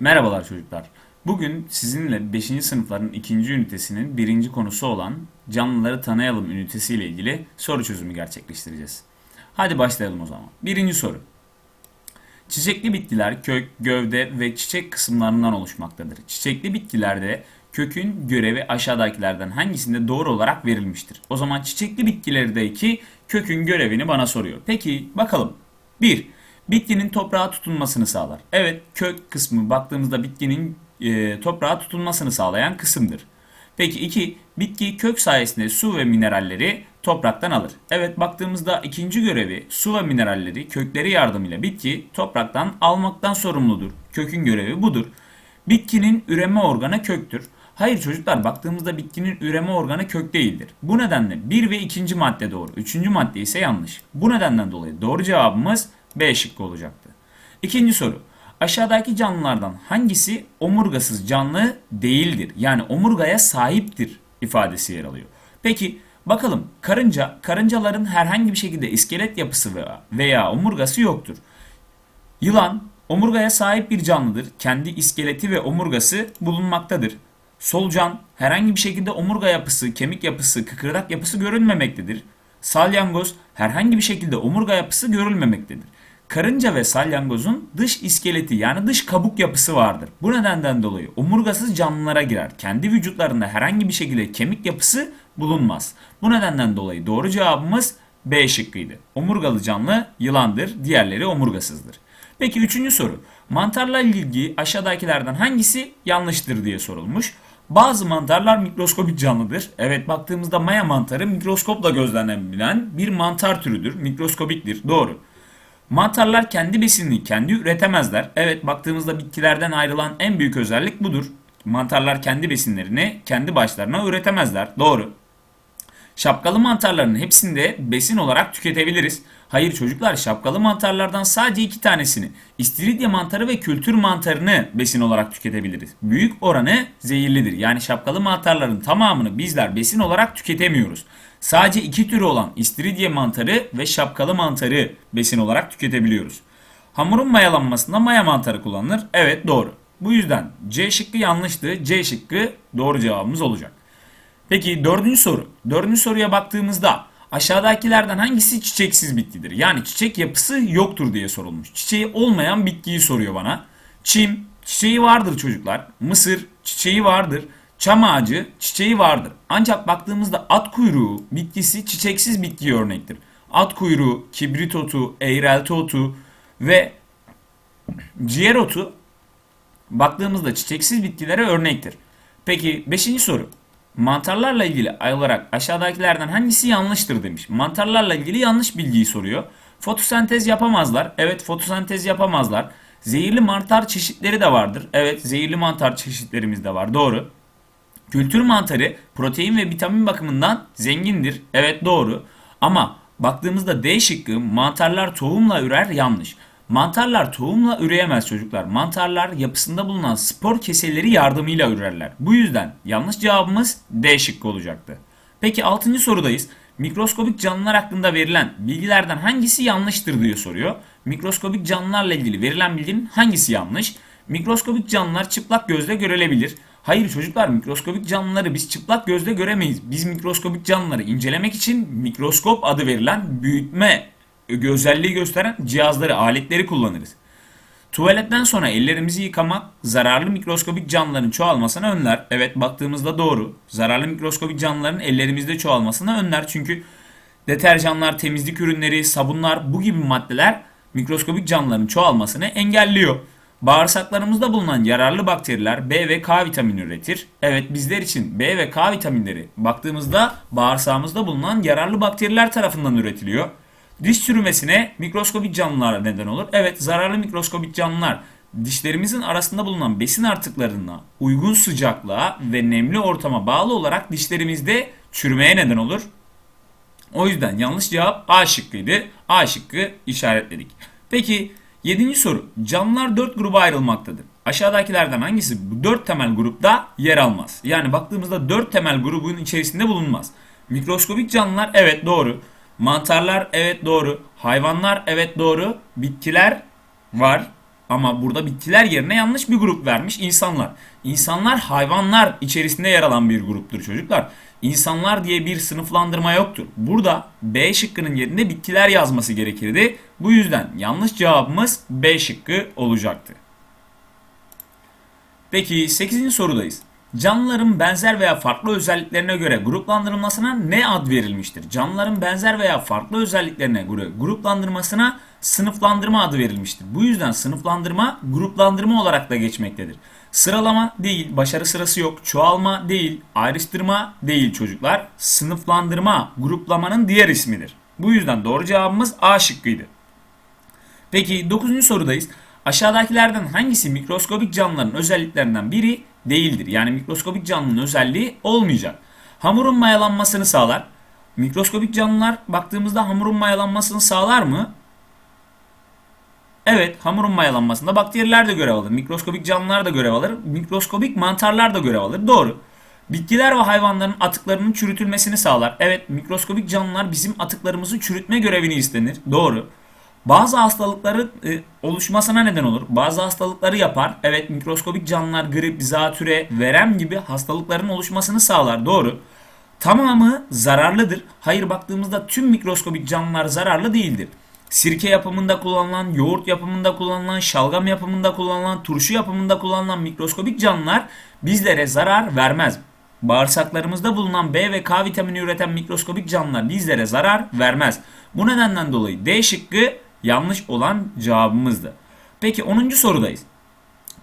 Merhabalar çocuklar. Bugün sizinle 5. sınıfların 2. ünitesinin 1. konusu olan canlıları tanıyalım ünitesiyle ilgili soru çözümü gerçekleştireceğiz. Hadi başlayalım o zaman. Birinci soru. Çiçekli bitkiler kök, gövde ve çiçek kısımlarından oluşmaktadır. Çiçekli bitkilerde kökün görevi aşağıdakilerden hangisinde doğru olarak verilmiştir? O zaman çiçekli bitkilerdeki kökün görevini bana soruyor. Peki bakalım. 1. Bitkinin toprağa tutunmasını sağlar. Evet kök kısmı baktığımızda bitkinin e, toprağa tutunmasını sağlayan kısımdır. Peki 2. Bitki kök sayesinde su ve mineralleri topraktan alır. Evet baktığımızda ikinci görevi su ve mineralleri kökleri yardımıyla bitki topraktan almaktan sorumludur. Kökün görevi budur. Bitkinin üreme organı köktür. Hayır çocuklar baktığımızda bitkinin üreme organı kök değildir. Bu nedenle 1 ve 2. madde doğru. 3. madde ise yanlış. Bu nedenden dolayı doğru cevabımız B şıkkı olacaktı. İkinci soru. Aşağıdaki canlılardan hangisi omurgasız canlı değildir? Yani omurgaya sahiptir ifadesi yer alıyor. Peki bakalım karınca, karıncaların herhangi bir şekilde iskelet yapısı veya, veya omurgası yoktur. Yılan omurgaya sahip bir canlıdır. Kendi iskeleti ve omurgası bulunmaktadır. Solucan herhangi bir şekilde omurga yapısı, kemik yapısı, kıkırdak yapısı görülmemektedir. Salyangoz herhangi bir şekilde omurga yapısı görülmemektedir. Karınca ve salyangozun dış iskeleti yani dış kabuk yapısı vardır. Bu nedenden dolayı omurgasız canlılara girer. Kendi vücutlarında herhangi bir şekilde kemik yapısı bulunmaz. Bu nedenden dolayı doğru cevabımız B şıkkıydı. Omurgalı canlı yılandır, diğerleri omurgasızdır. Peki üçüncü soru. Mantarla ilgili aşağıdakilerden hangisi yanlıştır diye sorulmuş. Bazı mantarlar mikroskobik canlıdır. Evet baktığımızda maya mantarı mikroskopla gözlenebilen bir mantar türüdür. Mikroskobiktir. Doğru. Mantarlar kendi besinini kendi üretemezler. Evet baktığımızda bitkilerden ayrılan en büyük özellik budur. Mantarlar kendi besinlerini kendi başlarına üretemezler. Doğru. Şapkalı mantarların hepsini de besin olarak tüketebiliriz. Hayır çocuklar şapkalı mantarlardan sadece iki tanesini istiridye mantarı ve kültür mantarını besin olarak tüketebiliriz. Büyük oranı zehirlidir. Yani şapkalı mantarların tamamını bizler besin olarak tüketemiyoruz. Sadece iki türü olan istiridye mantarı ve şapkalı mantarı besin olarak tüketebiliyoruz. Hamurun mayalanmasında maya mantarı kullanılır. Evet doğru. Bu yüzden C şıkkı yanlıştı. C şıkkı doğru cevabımız olacak. Peki dördüncü soru. Dördüncü soruya baktığımızda aşağıdakilerden hangisi çiçeksiz bitkidir? Yani çiçek yapısı yoktur diye sorulmuş. Çiçeği olmayan bitkiyi soruyor bana. Çim, çiçeği vardır çocuklar. Mısır, çiçeği vardır. Çam ağacı, çiçeği vardır. Ancak baktığımızda at kuyruğu bitkisi çiçeksiz bitkiye örnektir. At kuyruğu, kibrit otu, eğrelti otu ve ciğer otu baktığımızda çiçeksiz bitkilere örnektir. Peki 5. soru. Mantarlarla ilgili olarak aşağıdakilerden hangisi yanlıştır demiş. Mantarlarla ilgili yanlış bilgiyi soruyor. Fotosentez yapamazlar. Evet fotosentez yapamazlar. Zehirli mantar çeşitleri de vardır. Evet zehirli mantar çeşitlerimiz de var. Doğru. Kültür mantarı protein ve vitamin bakımından zengindir. Evet doğru. Ama baktığımızda D şıkkı mantarlar tohumla ürer yanlış. Mantarlar tohumla üreyemez çocuklar. Mantarlar yapısında bulunan spor keseleri yardımıyla ürerler. Bu yüzden yanlış cevabımız D şıkkı olacaktı. Peki 6. sorudayız. Mikroskobik canlılar hakkında verilen bilgilerden hangisi yanlıştır diye soruyor. Mikroskobik canlılarla ilgili verilen bilginin hangisi yanlış? Mikroskobik canlılar çıplak gözle görülebilir. Hayır çocuklar mikroskobik canlıları biz çıplak gözle göremeyiz. Biz mikroskobik canlıları incelemek için mikroskop adı verilen büyütme özelliği gösteren cihazları, aletleri kullanırız. Tuvaletten sonra ellerimizi yıkamak zararlı mikroskobik canlıların çoğalmasını önler. Evet baktığımızda doğru. Zararlı mikroskobik canlıların ellerimizde çoğalmasını önler. Çünkü deterjanlar, temizlik ürünleri, sabunlar bu gibi maddeler mikroskobik canlıların çoğalmasını engelliyor. Bağırsaklarımızda bulunan yararlı bakteriler B ve K vitamini üretir. Evet bizler için B ve K vitaminleri baktığımızda bağırsağımızda bulunan yararlı bakteriler tarafından üretiliyor. Diş çürümesine mikroskobik canlılar neden olur. Evet zararlı mikroskobik canlılar dişlerimizin arasında bulunan besin artıklarına uygun sıcaklığa ve nemli ortama bağlı olarak dişlerimizde çürümeye neden olur. O yüzden yanlış cevap A şıkkıydı. A şıkkı işaretledik. Peki 7. soru. Canlılar 4 gruba ayrılmaktadır. Aşağıdakilerden hangisi bu 4 temel grupta yer almaz? Yani baktığımızda 4 temel grubun içerisinde bulunmaz. Mikroskobik canlılar evet doğru. Mantarlar evet doğru. Hayvanlar evet doğru. Bitkiler var. Ama burada bitkiler yerine yanlış bir grup vermiş insanlar. İnsanlar hayvanlar içerisinde yer alan bir gruptur çocuklar. İnsanlar diye bir sınıflandırma yoktur. Burada B şıkkının yerine bitkiler yazması gerekirdi. Bu yüzden yanlış cevabımız B şıkkı olacaktı. Peki 8. sorudayız. Canlıların benzer veya farklı özelliklerine göre gruplandırılmasına ne ad verilmiştir? Canlıların benzer veya farklı özelliklerine göre gruplandırmasına sınıflandırma adı verilmiştir. Bu yüzden sınıflandırma gruplandırma olarak da geçmektedir. Sıralama değil, başarı sırası yok, çoğalma değil, ayrıştırma değil çocuklar. Sınıflandırma, gruplamanın diğer ismidir. Bu yüzden doğru cevabımız A şıkkıydı. Peki 9. sorudayız. Aşağıdakilerden hangisi mikroskobik canlıların özelliklerinden biri değildir? Yani mikroskobik canlının özelliği olmayacak. Hamurun mayalanmasını sağlar. Mikroskobik canlılar baktığımızda hamurun mayalanmasını sağlar mı? Evet, hamurun mayalanmasında bakteriler de görev alır. Mikroskobik canlılar da görev alır. Mikroskobik mantarlar da görev alır. Doğru. Bitkiler ve hayvanların atıklarının çürütülmesini sağlar. Evet, mikroskobik canlılar bizim atıklarımızı çürütme görevini istenir. Doğru. Bazı hastalıkların e, oluşmasına neden olur. Bazı hastalıkları yapar. Evet, mikroskobik canlılar grip, zatüre, verem gibi hastalıkların oluşmasını sağlar. Doğru. Tamamı zararlıdır. Hayır baktığımızda tüm mikroskobik canlılar zararlı değildir. Sirke yapımında kullanılan, yoğurt yapımında kullanılan, şalgam yapımında kullanılan, turşu yapımında kullanılan mikroskobik canlılar bizlere zarar vermez. Bağırsaklarımızda bulunan B ve K vitamini üreten mikroskobik canlılar bizlere zarar vermez. Bu nedenden dolayı D şıkkı yanlış olan cevabımızdı. Peki 10. sorudayız.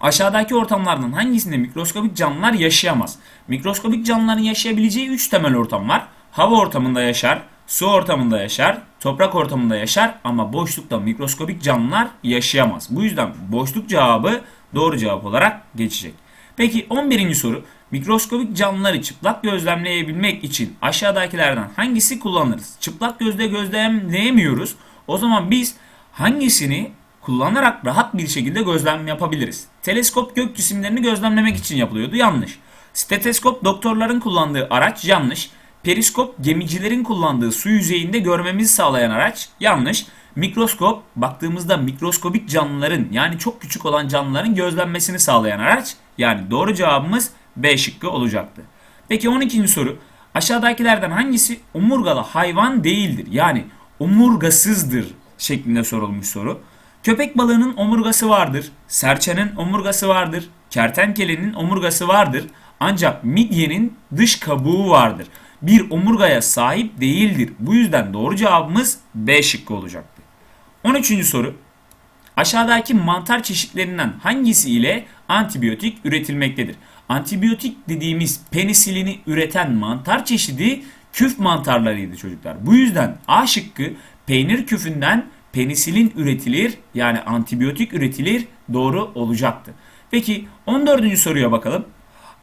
Aşağıdaki ortamlardan hangisinde mikroskobik canlılar yaşayamaz? Mikroskobik canlıların yaşayabileceği 3 temel ortam var. Hava ortamında yaşar, su ortamında yaşar, toprak ortamında yaşar ama boşlukta mikroskobik canlılar yaşayamaz. Bu yüzden boşluk cevabı doğru cevap olarak geçecek. Peki 11. soru. Mikroskobik canlıları çıplak gözlemleyebilmek için aşağıdakilerden hangisi kullanırız? Çıplak gözle gözlemleyemiyoruz. O zaman biz hangisini kullanarak rahat bir şekilde gözlem yapabiliriz? Teleskop gök cisimlerini gözlemlemek için yapılıyordu. Yanlış. Steteskop doktorların kullandığı araç yanlış. Periskop gemicilerin kullandığı su yüzeyinde görmemizi sağlayan araç yanlış. Mikroskop baktığımızda mikroskobik canlıların yani çok küçük olan canlıların gözlenmesini sağlayan araç. Yani doğru cevabımız B şıkkı olacaktı. Peki 12. soru. Aşağıdakilerden hangisi omurgalı hayvan değildir? Yani omurgasızdır şeklinde sorulmuş soru. Köpek balığının omurgası vardır. Serçenin omurgası vardır. Kertenkelenin omurgası vardır. Ancak midyenin dış kabuğu vardır. Bir omurgaya sahip değildir. Bu yüzden doğru cevabımız B şıkkı olacaktı. 13. soru. Aşağıdaki mantar çeşitlerinden hangisi ile antibiyotik üretilmektedir? Antibiyotik dediğimiz penisilini üreten mantar çeşidi küf mantarlarıydı çocuklar. Bu yüzden A şıkkı peynir küfünden penisilin üretilir yani antibiyotik üretilir doğru olacaktı. Peki 14. soruya bakalım.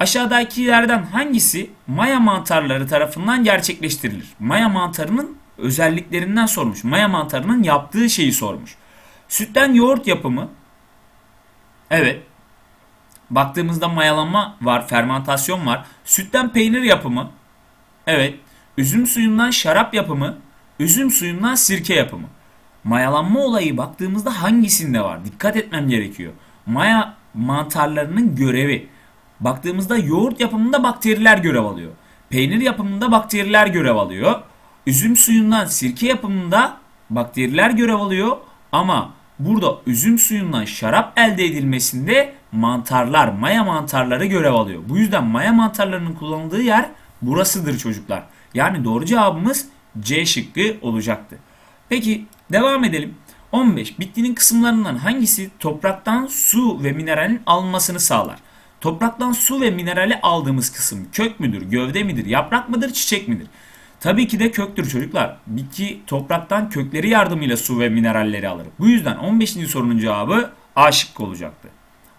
Aşağıdakilerden hangisi maya mantarları tarafından gerçekleştirilir? Maya mantarının özelliklerinden sormuş. Maya mantarının yaptığı şeyi sormuş. Sütten yoğurt yapımı. Evet. Baktığımızda mayalanma var, fermentasyon var. Sütten peynir yapımı. Evet. Üzüm suyundan şarap yapımı. Üzüm suyundan sirke yapımı. Mayalanma olayı baktığımızda hangisinde var? Dikkat etmem gerekiyor. Maya mantarlarının görevi. Baktığımızda yoğurt yapımında bakteriler görev alıyor. Peynir yapımında bakteriler görev alıyor. Üzüm suyundan sirke yapımında bakteriler görev alıyor. Ama burada üzüm suyundan şarap elde edilmesinde mantarlar, maya mantarları görev alıyor. Bu yüzden maya mantarlarının kullanıldığı yer burasıdır çocuklar. Yani doğru cevabımız C şıkkı olacaktı. Peki devam edelim. 15. Bitkinin kısımlarından hangisi topraktan su ve mineralin alınmasını sağlar? Topraktan su ve minerali aldığımız kısım kök müdür, gövde midir, yaprak mıdır, çiçek midir? Tabii ki de köktür çocuklar. Bitki topraktan kökleri yardımıyla su ve mineralleri alır. Bu yüzden 15. sorunun cevabı A şıkkı olacaktı.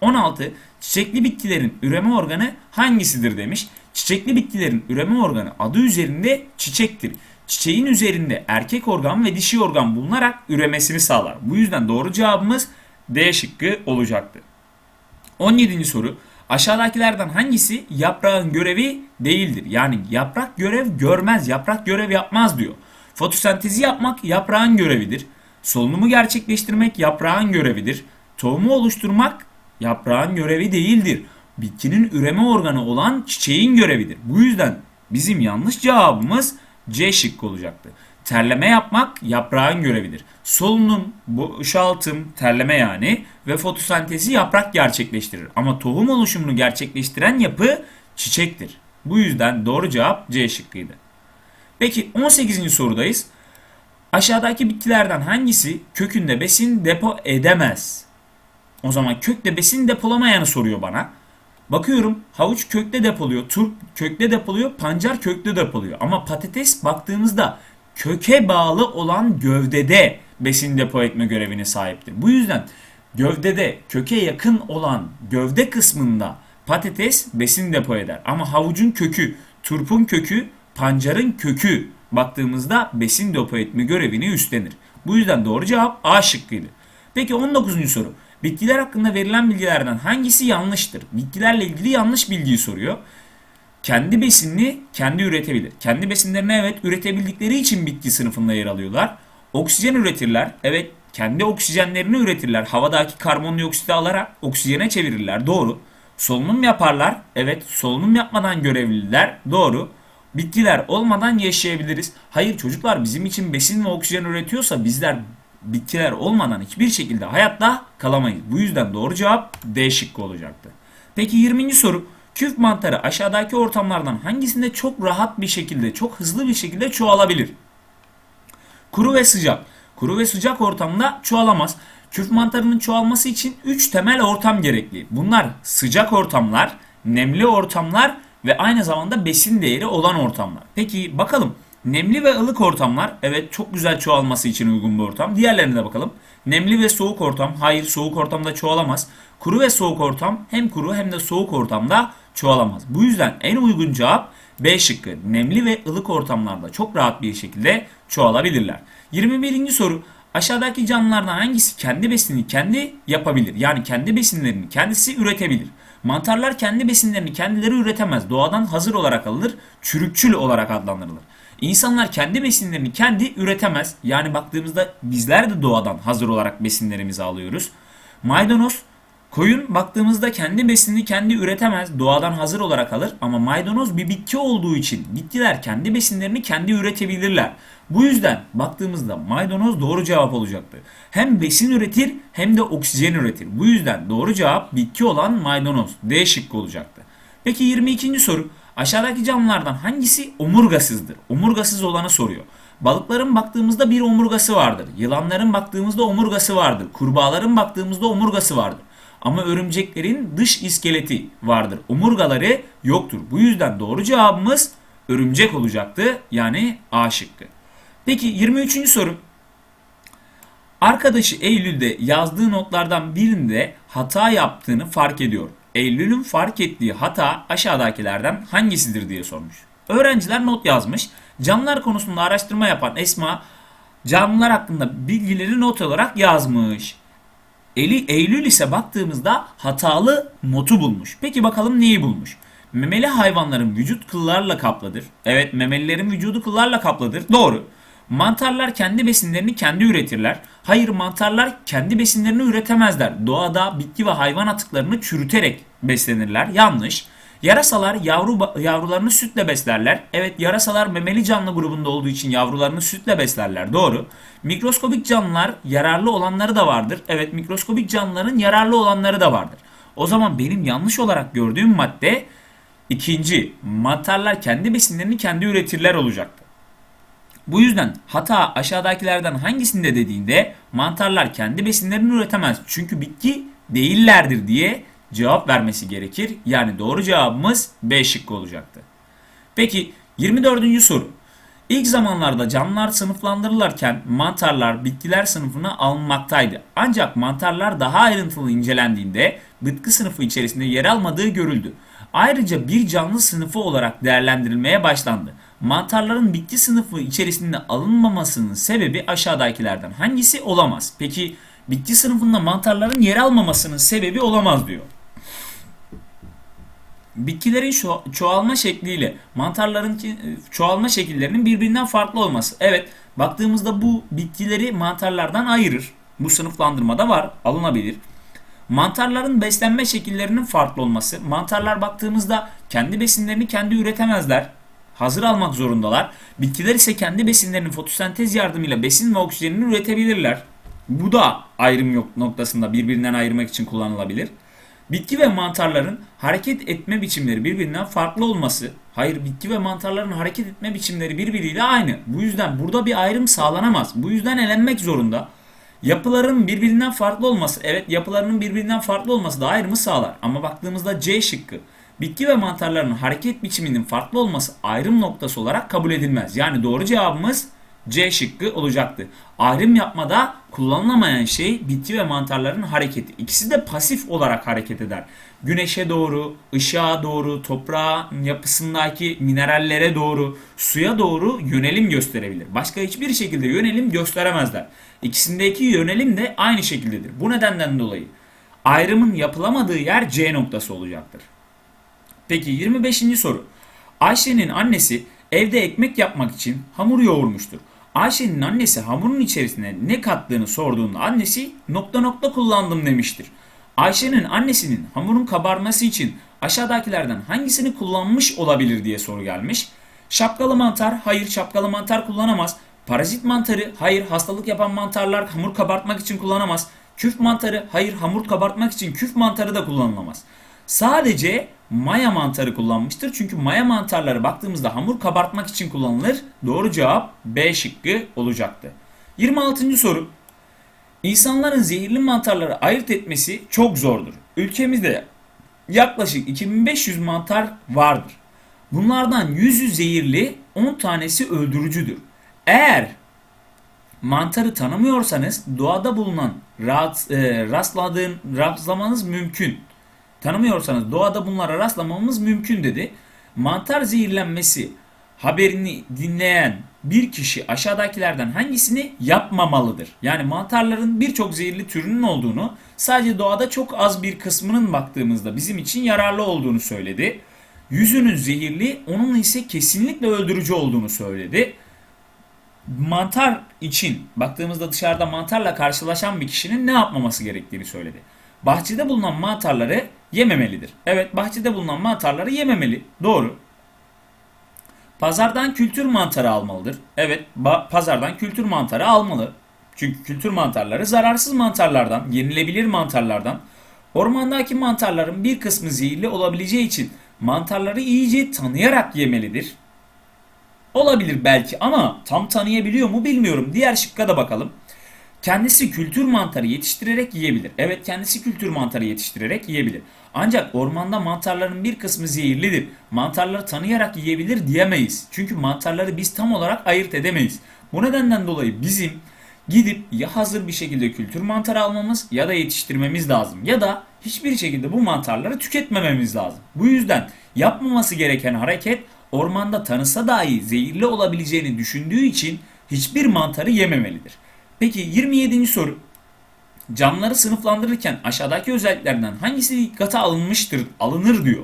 16. Çiçekli bitkilerin üreme organı hangisidir demiş. Çiçekli bitkilerin üreme organı adı üzerinde çiçektir. Çiçeğin üzerinde erkek organ ve dişi organ bulunarak üremesini sağlar. Bu yüzden doğru cevabımız D şıkkı olacaktı. 17. soru. Aşağıdakilerden hangisi yaprağın görevi değildir? Yani yaprak görev görmez, yaprak görev yapmaz diyor. Fotosentezi yapmak yaprağın görevidir. Solunumu gerçekleştirmek yaprağın görevidir. Tohumu oluşturmak yaprağın görevi değildir. Bitkinin üreme organı olan çiçeğin görevidir. Bu yüzden bizim yanlış cevabımız C şıkkı olacaktı. Terleme yapmak yaprağın görevidir. Solunum, boşaltım, terleme yani ve fotosentezi yaprak gerçekleştirir. Ama tohum oluşumunu gerçekleştiren yapı çiçektir. Bu yüzden doğru cevap C şıkkıydı. Peki 18. sorudayız. Aşağıdaki bitkilerden hangisi kökünde besin depo edemez? O zaman kökte besin depolamayanı soruyor bana. Bakıyorum havuç kökte depoluyor, turp kökte depoluyor, pancar kökte depoluyor. Ama patates baktığımızda köke bağlı olan gövdede besin depo etme görevine sahiptir. Bu yüzden gövdede köke yakın olan gövde kısmında patates besin depo eder. Ama havucun kökü, turpun kökü, pancarın kökü baktığımızda besin depo etme görevini üstlenir. Bu yüzden doğru cevap A şıkkıydı. Peki 19. soru. Bitkiler hakkında verilen bilgilerden hangisi yanlıştır? Bitkilerle ilgili yanlış bilgiyi soruyor. Kendi besinini kendi üretebilir. Kendi besinlerini evet üretebildikleri için bitki sınıfında yer alıyorlar. Oksijen üretirler. Evet kendi oksijenlerini üretirler. Havadaki karbondioksiti alarak oksijene çevirirler. Doğru. Solunum yaparlar. Evet solunum yapmadan görevliler. Doğru. Bitkiler olmadan yaşayabiliriz. Hayır çocuklar bizim için besin ve oksijen üretiyorsa bizler bitkiler olmadan hiçbir şekilde hayatta kalamayız. Bu yüzden doğru cevap D şıkkı olacaktı. Peki 20. soru. Küf mantarı aşağıdaki ortamlardan hangisinde çok rahat bir şekilde, çok hızlı bir şekilde çoğalabilir? Kuru ve sıcak. Kuru ve sıcak ortamda çoğalamaz. Küf mantarının çoğalması için 3 temel ortam gerekli. Bunlar sıcak ortamlar, nemli ortamlar ve aynı zamanda besin değeri olan ortamlar. Peki bakalım nemli ve ılık ortamlar evet çok güzel çoğalması için uygun bir ortam. Diğerlerine de bakalım. Nemli ve soğuk ortam hayır soğuk ortamda çoğalamaz. Kuru ve soğuk ortam hem kuru hem de soğuk ortamda çoğalamaz. Bu yüzden en uygun cevap B şıkkı. Nemli ve ılık ortamlarda çok rahat bir şekilde çoğalabilirler. 21. soru. Aşağıdaki canlılardan hangisi kendi besinini kendi yapabilir? Yani kendi besinlerini kendisi üretebilir. Mantarlar kendi besinlerini kendileri üretemez. Doğadan hazır olarak alınır, çürükçül olarak adlandırılır. İnsanlar kendi besinlerini kendi üretemez. Yani baktığımızda bizler de doğadan hazır olarak besinlerimizi alıyoruz. Maydanoz Koyun baktığımızda kendi besinini kendi üretemez, doğadan hazır olarak alır ama maydanoz bir bitki olduğu için bitkiler kendi besinlerini kendi üretebilirler. Bu yüzden baktığımızda maydanoz doğru cevap olacaktı. Hem besin üretir hem de oksijen üretir. Bu yüzden doğru cevap bitki olan maydanoz D şıkkı olacaktı. Peki 22. soru. Aşağıdaki canlılardan hangisi omurgasızdır? Omurgasız olanı soruyor. Balıkların baktığımızda bir omurgası vardır. Yılanların baktığımızda omurgası vardır. Kurbağaların baktığımızda omurgası vardır. Ama örümceklerin dış iskeleti vardır. Omurgaları yoktur. Bu yüzden doğru cevabımız örümcek olacaktı. Yani A şıkkı. Peki 23. soru. Arkadaşı Eylül'de yazdığı notlardan birinde hata yaptığını fark ediyor. Eylül'ün fark ettiği hata aşağıdakilerden hangisidir diye sormuş. Öğrenciler not yazmış. Canlılar konusunda araştırma yapan Esma canlılar hakkında bilgileri not olarak yazmış. Eli, Eylül ise baktığımızda hatalı notu bulmuş. Peki bakalım neyi bulmuş? Memeli hayvanların vücut kıllarla kaplıdır. Evet memelilerin vücudu kıllarla kaplıdır. Doğru. Mantarlar kendi besinlerini kendi üretirler. Hayır mantarlar kendi besinlerini üretemezler. Doğada bitki ve hayvan atıklarını çürüterek beslenirler. Yanlış. Yarasalar yavru yavrularını sütle beslerler. Evet yarasalar memeli canlı grubunda olduğu için yavrularını sütle beslerler. Doğru. Mikroskobik canlılar yararlı olanları da vardır. Evet mikroskobik canlıların yararlı olanları da vardır. O zaman benim yanlış olarak gördüğüm madde ikinci. Mantarlar kendi besinlerini kendi üretirler olacaktı. Bu yüzden hata aşağıdakilerden hangisinde dediğinde mantarlar kendi besinlerini üretemez. Çünkü bitki değillerdir diye cevap vermesi gerekir. Yani doğru cevabımız B şıkkı olacaktı. Peki 24. soru. İlk zamanlarda canlılar sınıflandırılırken mantarlar bitkiler sınıfına alınmaktaydı. Ancak mantarlar daha ayrıntılı incelendiğinde bitki sınıfı içerisinde yer almadığı görüldü. Ayrıca bir canlı sınıfı olarak değerlendirilmeye başlandı. Mantarların bitki sınıfı içerisinde alınmamasının sebebi aşağıdakilerden hangisi olamaz? Peki bitki sınıfında mantarların yer almamasının sebebi olamaz diyor. Bitkilerin ço- çoğalma şekliyle mantarların ki- çoğalma şekillerinin birbirinden farklı olması. Evet, baktığımızda bu bitkileri mantarlardan ayırır. Bu sınıflandırmada var, alınabilir. Mantarların beslenme şekillerinin farklı olması. Mantarlar baktığımızda kendi besinlerini kendi üretemezler. Hazır almak zorundalar. Bitkiler ise kendi besinlerini fotosentez yardımıyla besin ve oksijenini üretebilirler. Bu da ayrım yok noktasında birbirinden ayırmak için kullanılabilir. Bitki ve mantarların hareket etme biçimleri birbirinden farklı olması. Hayır bitki ve mantarların hareket etme biçimleri birbiriyle aynı. Bu yüzden burada bir ayrım sağlanamaz. Bu yüzden elenmek zorunda. Yapıların birbirinden farklı olması, evet yapılarının birbirinden farklı olması da ayrımı sağlar. Ama baktığımızda C şıkkı, bitki ve mantarların hareket biçiminin farklı olması ayrım noktası olarak kabul edilmez. Yani doğru cevabımız C şıkkı olacaktı. Ayrım yapmada kullanılamayan şey bitki ve mantarların hareketi. İkisi de pasif olarak hareket eder. Güneşe doğru, ışığa doğru, toprağın yapısındaki minerallere doğru, suya doğru yönelim gösterebilir. Başka hiçbir şekilde yönelim gösteremezler. İkisindeki yönelim de aynı şekildedir. Bu nedenden dolayı ayrımın yapılamadığı yer C noktası olacaktır. Peki 25. soru. Ayşe'nin annesi evde ekmek yapmak için hamur yoğurmuştur. Ayşe'nin annesi hamurun içerisine ne kattığını sorduğunda annesi nokta nokta kullandım demiştir. Ayşe'nin annesinin hamurun kabarması için aşağıdakilerden hangisini kullanmış olabilir diye soru gelmiş. Şapkalı mantar, hayır şapkalı mantar kullanamaz. Parazit mantarı, hayır hastalık yapan mantarlar hamur kabartmak için kullanamaz. Küf mantarı, hayır hamur kabartmak için küf mantarı da kullanılamaz. Sadece maya mantarı kullanmıştır. Çünkü maya mantarları baktığımızda hamur kabartmak için kullanılır. Doğru cevap B şıkkı olacaktı. 26. soru. İnsanların zehirli mantarları ayırt etmesi çok zordur. Ülkemizde yaklaşık 2500 mantar vardır. Bunlardan 100'ü zehirli, 10 tanesi öldürücüdür. Eğer mantarı tanımıyorsanız doğada bulunan rahat, e, rastladığın rastlamanız mümkün. Tanımıyorsanız doğada bunlara rastlamamız mümkün dedi. Mantar zehirlenmesi haberini dinleyen bir kişi aşağıdakilerden hangisini yapmamalıdır? Yani mantarların birçok zehirli türünün olduğunu, sadece doğada çok az bir kısmının baktığımızda bizim için yararlı olduğunu söyledi. Yüzünün zehirli, onun ise kesinlikle öldürücü olduğunu söyledi. Mantar için baktığımızda dışarıda mantarla karşılaşan bir kişinin ne yapmaması gerektiğini söyledi. Bahçede bulunan mantarları yememelidir. Evet bahçede bulunan mantarları yememeli. Doğru. Pazardan kültür mantarı almalıdır. Evet pazardan kültür mantarı almalı. Çünkü kültür mantarları zararsız mantarlardan, yenilebilir mantarlardan. Ormandaki mantarların bir kısmı zehirli olabileceği için mantarları iyice tanıyarak yemelidir. Olabilir belki ama tam tanıyabiliyor mu bilmiyorum. Diğer şıkka da bakalım. Kendisi kültür mantarı yetiştirerek yiyebilir. Evet kendisi kültür mantarı yetiştirerek yiyebilir. Ancak ormanda mantarların bir kısmı zehirlidir. Mantarları tanıyarak yiyebilir diyemeyiz. Çünkü mantarları biz tam olarak ayırt edemeyiz. Bu nedenden dolayı bizim gidip ya hazır bir şekilde kültür mantarı almamız ya da yetiştirmemiz lazım. Ya da hiçbir şekilde bu mantarları tüketmememiz lazım. Bu yüzden yapmaması gereken hareket ormanda tanısa dahi zehirli olabileceğini düşündüğü için hiçbir mantarı yememelidir. Peki 27. soru. Camları sınıflandırırken aşağıdaki özelliklerden hangisi dikkate alınmıştır, alınır diyor.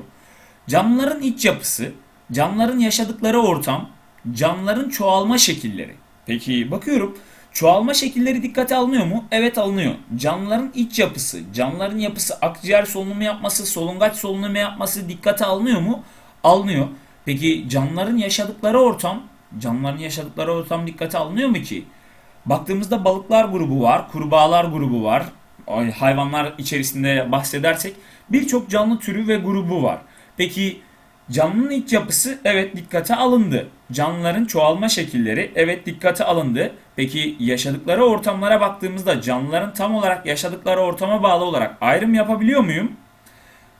Camların iç yapısı, camların yaşadıkları ortam, camların çoğalma şekilleri. Peki bakıyorum çoğalma şekilleri dikkate alınıyor mu? Evet alınıyor. Camların iç yapısı, camların yapısı akciğer solunumu yapması, solungaç solunumu yapması dikkate alınıyor mu? Alınıyor. Peki camların yaşadıkları ortam, camların yaşadıkları ortam dikkate alınıyor mu ki? Baktığımızda balıklar grubu var, kurbağalar grubu var. Hayvanlar içerisinde bahsedersek birçok canlı türü ve grubu var. Peki canlının iç yapısı evet dikkate alındı. Canlıların çoğalma şekilleri evet dikkate alındı. Peki yaşadıkları ortamlara baktığımızda canlıların tam olarak yaşadıkları ortama bağlı olarak ayrım yapabiliyor muyum?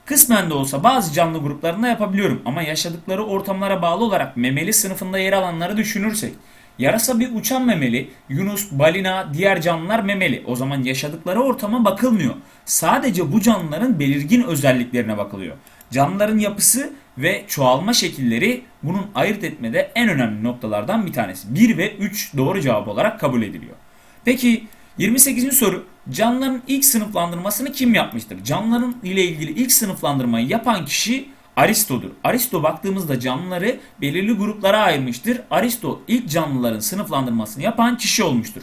Kısmen de olsa bazı canlı gruplarında yapabiliyorum ama yaşadıkları ortamlara bağlı olarak memeli sınıfında yer alanları düşünürsek Yarasa bir uçan memeli, yunus, balina, diğer canlılar memeli. O zaman yaşadıkları ortama bakılmıyor. Sadece bu canlıların belirgin özelliklerine bakılıyor. Canlıların yapısı ve çoğalma şekilleri bunun ayırt etmede en önemli noktalardan bir tanesi. 1 ve 3 doğru cevap olarak kabul ediliyor. Peki 28. soru. Canlıların ilk sınıflandırmasını kim yapmıştır? Canlıların ile ilgili ilk sınıflandırmayı yapan kişi Aristo'dur. Aristo baktığımızda canlıları belirli gruplara ayırmıştır. Aristo ilk canlıların sınıflandırmasını yapan kişi olmuştur.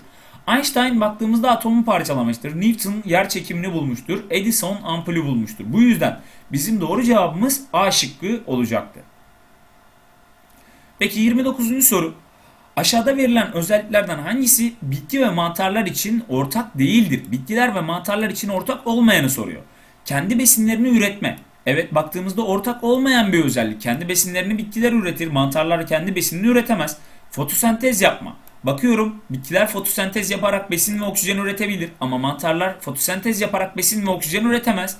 Einstein baktığımızda atomu parçalamıştır. Newton yer çekimini bulmuştur. Edison ampulü bulmuştur. Bu yüzden bizim doğru cevabımız A şıkkı olacaktı. Peki 29. soru. Aşağıda verilen özelliklerden hangisi bitki ve mantarlar için ortak değildir? Bitkiler ve mantarlar için ortak olmayanı soruyor. Kendi besinlerini üretme. Evet baktığımızda ortak olmayan bir özellik. Kendi besinlerini bitkiler üretir, mantarlar kendi besinini üretemez. Fotosentez yapma. Bakıyorum bitkiler fotosentez yaparak besin ve oksijen üretebilir ama mantarlar fotosentez yaparak besin ve oksijen üretemez.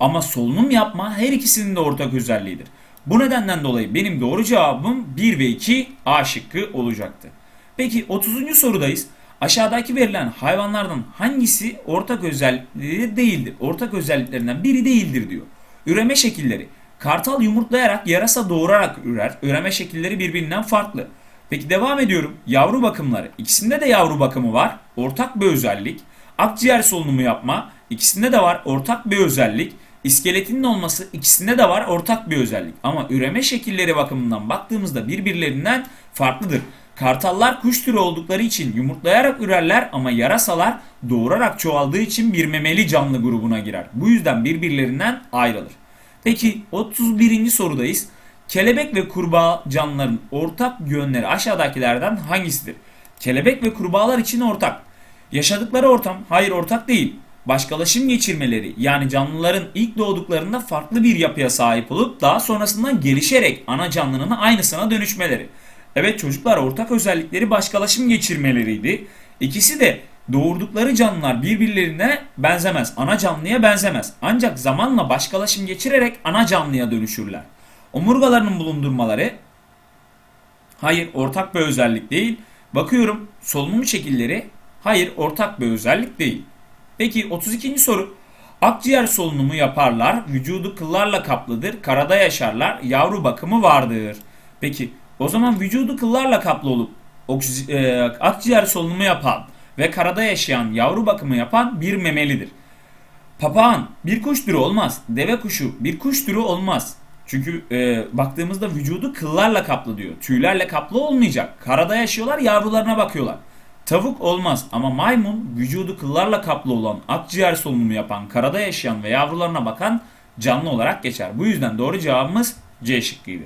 Ama solunum yapma her ikisinin de ortak özelliğidir. Bu nedenden dolayı benim doğru cevabım 1 ve 2 A şıkkı olacaktı. Peki 30. sorudayız. Aşağıdaki verilen hayvanlardan hangisi ortak özellikleri değildir? Ortak özelliklerinden biri değildir diyor. Üreme şekilleri. Kartal yumurtlayarak yarasa doğurarak ürer. Üreme şekilleri birbirinden farklı. Peki devam ediyorum. Yavru bakımları. İkisinde de yavru bakımı var. Ortak bir özellik. Akciğer solunumu yapma. İkisinde de var. Ortak bir özellik. İskeletinin olması ikisinde de var ortak bir özellik. Ama üreme şekilleri bakımından baktığımızda birbirlerinden farklıdır. Kartallar kuş türü oldukları için yumurtlayarak ürerler ama yarasalar doğurarak çoğaldığı için bir memeli canlı grubuna girer. Bu yüzden birbirlerinden ayrılır. Peki 31. sorudayız. Kelebek ve kurbağa canlıların ortak yönleri aşağıdakilerden hangisidir? Kelebek ve kurbağalar için ortak. Yaşadıkları ortam hayır ortak değil. Başkalaşım geçirmeleri yani canlıların ilk doğduklarında farklı bir yapıya sahip olup daha sonrasından gelişerek ana canlının aynısına dönüşmeleri. Evet çocuklar ortak özellikleri başkalaşım geçirmeleriydi. İkisi de doğurdukları canlılar birbirlerine benzemez. Ana canlıya benzemez. Ancak zamanla başkalaşım geçirerek ana canlıya dönüşürler. Omurgalarının bulundurmaları hayır ortak bir özellik değil. Bakıyorum solunum şekilleri hayır ortak bir özellik değil. Peki 32. soru. Akciğer solunumu yaparlar, vücudu kıllarla kaplıdır, karada yaşarlar, yavru bakımı vardır. Peki o zaman vücudu kıllarla kaplı olup e, akciğer solunumu yapan ve karada yaşayan yavru bakımı yapan bir memelidir. Papağan bir kuş türü olmaz. Deve kuşu bir kuş türü olmaz. Çünkü e, baktığımızda vücudu kıllarla kaplı diyor. Tüylerle kaplı olmayacak. Karada yaşıyorlar yavrularına bakıyorlar. Tavuk olmaz ama maymun vücudu kıllarla kaplı olan akciğer solunumu yapan, karada yaşayan ve yavrularına bakan canlı olarak geçer. Bu yüzden doğru cevabımız C şıkkıydı.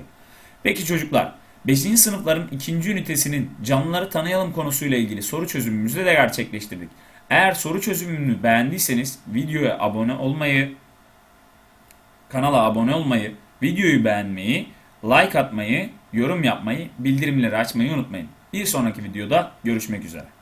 Peki çocuklar 5. sınıfların 2. ünitesinin canlıları tanıyalım konusuyla ilgili soru çözümümüzü de gerçekleştirdik. Eğer soru çözümünü beğendiyseniz videoya abone olmayı, kanala abone olmayı, videoyu beğenmeyi, like atmayı, yorum yapmayı, bildirimleri açmayı unutmayın. Bir sonraki videoda görüşmek üzere.